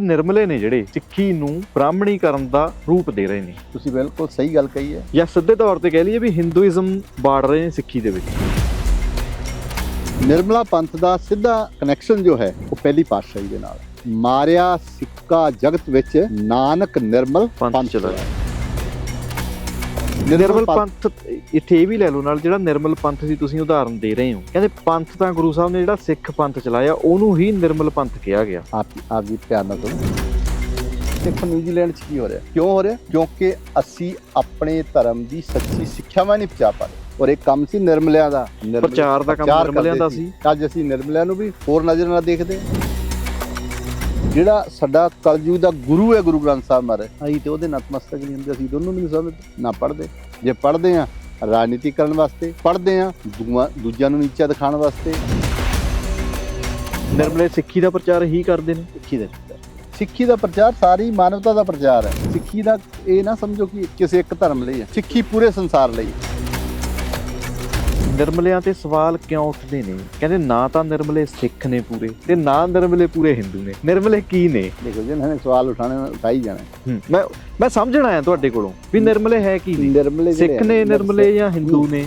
ਨਿਰਮਲੇ ਨੇ ਜਿਹੜੇ ਸਿੱਖੀ ਨੂੰ ਬ੍ਰਾਹਮਣੀਕਰਨ ਦਾ ਰੂਪ ਦੇ ਰਹੇ ਨੇ ਤੁਸੀਂ ਬਿਲਕੁਲ ਸਹੀ ਗੱਲ ਕਹੀ ਹੈ ਜਾਂ ਸਿੱਧੇ ਤੌਰ ਤੇ ਕਹਿ ਲਈਏ ਵੀ ਹਿੰਦੂਇਜ਼ਮ ਬਾੜ ਰਹੇ ਨੇ ਸਿੱਖੀ ਦੇ ਵਿੱਚ ਨਿਰਮਲਾ ਪੰਥ ਦਾ ਸਿੱਧਾ ਕਨੈਕਸ਼ਨ ਜੋ ਹੈ ਉਹ ਪਹਿਲੀ ਪਾਤਸ਼ਾਹੀ ਦੇ ਨਾਲ। ਮਾਰਿਆ ਸਿੱਕਾ ਜਗਤ ਵਿੱਚ ਨਾਨਕ ਨਿਰਮਲ ਪੰਥ ਪੰਥ ਚਲਾਇਆ। ਨਿਰਮਲ ਪੰਥ ਇੱਥੇ ਇਹ ਵੀ ਲੈ ਲਓ ਨਾਲ ਜਿਹੜਾ ਨਿਰਮਲ ਪੰਥ ਦੀ ਤੁਸੀਂ ਉਦਾਹਰਨ ਦੇ ਰਹੇ ਹੋ। ਕਹਿੰਦੇ ਪੰਥ ਤਾਂ ਗੁਰੂ ਸਾਹਿਬ ਨੇ ਜਿਹੜਾ ਸਿੱਖ ਪੰਥ ਚਲਾਇਆ ਉਹਨੂੰ ਹੀ ਨਿਰਮਲ ਪੰਥ ਕਿਹਾ ਗਿਆ। ਆਪ ਆਪ ਜੀ ਧਿਆਨ ਨਾਲ ਸੁਣੋ। ਦੇਖੋ ਨਿਊਜ਼ੀਲੈਂਡ 'ਚ ਕੀ ਹੋ ਰਿਹਾ? ਕਿਉਂ ਹੋ ਰਿਹਾ? ਕਿਉਂਕਿ ਅਸੀਂ ਆਪਣੇ ਧਰਮ ਦੀ ਸੱਚੀ ਸਿੱਖਿਆਵਾਂ ਨਹੀਂ ਪਹੁੰਚਾ ਪਾ ਰਹੇ। ਔਰ ਇਹ ਕੰਮ ਸੀ ਨਿਰਮਲਿਆਂ ਦਾ। ਪ੍ਰਚਾਰ ਦਾ ਕੰਮ ਨਿਰਮਲਿਆਂ ਦਾ ਸੀ। ਅੱਜ ਅਸੀਂ ਨਿਰਮਲਿਆਂ ਨੂੰ ਵੀ ਹੋਰ ਨਜ਼ਰ ਨਾਲ ਦੇਖਦੇ ਹਾਂ। ਜਿਹੜਾ ਸਾਡਾ ਕਲਯੁਗ ਦਾ ਗੁਰੂ ਹੈ ਗੁਰੂ ਗ੍ਰੰਥ ਸਾਹਿਬ ਮਹਾਰਾਜ ਅਸੀਂ ਤੇ ਉਹਦੇ ਨਤਮਸਤਕ ਨਹੀਂ ਹੁੰਦੇ ਅਸੀਂ ਦੋਨੋਂ ਨਹੀਂ ਸਮਝਦੇ ਨਾ ਪੜ੍ਹਦੇ। ਜੇ ਪੜ੍ਹਦੇ ਆ ਰਾਜਨੀਤੀ ਕਰਨ ਵਾਸਤੇ ਪੜ੍ਹਦੇ ਆ ਦੂਜਿਆਂ ਨੂੰ ਨੀਚਾ ਦਿਖਾਉਣ ਵਾਸਤੇ। ਨਿਰਮਲੇ ਸਿੱਖੀ ਦਾ ਪ੍ਰਚਾਰ ਹੀ ਕਰਦੇ ਨੇ? ਸਿੱਖੀ ਦਾ ਸਿੱਖੀ ਦਾ ਪ੍ਰਚਾਰ ਸਾਰੀ ਮਾਨਵਤਾ ਦਾ ਪ੍ਰਚਾਰ ਹੈ। ਸਿੱਖੀ ਦਾ ਇਹ ਨਾ ਸਮਝੋ ਕਿ ਕਿਸੇ ਇੱਕ ਧਰਮ ਲਈ ਹੈ। ਸਿੱਖੀ ਪੂਰੇ ਸੰਸਾਰ ਲਈ ਹੈ। ਨਿਰਮਲਿਆਂ ਤੇ ਸਵਾਲ ਕਿਉਂ ਉੱਠਦੇ ਨੇ? ਕਹਿੰਦੇ ਨਾ ਤਾਂ ਨਿਰਮਲੇ ਸਿੱਖ ਨੇ ਪੂਰੇ ਤੇ ਨਾ ਨਿਰਮਲੇ ਪੂਰੇ ਹਿੰਦੂ ਨੇ। ਨਿਰਮਲੇ ਕੀ ਨੇ? ਦੇਖੋ ਜੀ ਇਹਨਾਂ ਨੇ ਸਵਾਲ ਉਠਾਣੇ ਉਠਾਈ ਜਾਣਾ। ਮੈਂ ਮੈਂ ਸਮਝਣ ਆਇਆ ਤੁਹਾਡੇ ਕੋਲੋਂ ਵੀ ਨਿਰਮਲੇ ਹੈ ਕੀ ਨੇ? ਨਿਰਮਲੇ ਸਿੱਖ ਨੇ ਨਿਰਮਲੇ ਜਾਂ ਹਿੰਦੂ ਨੇ?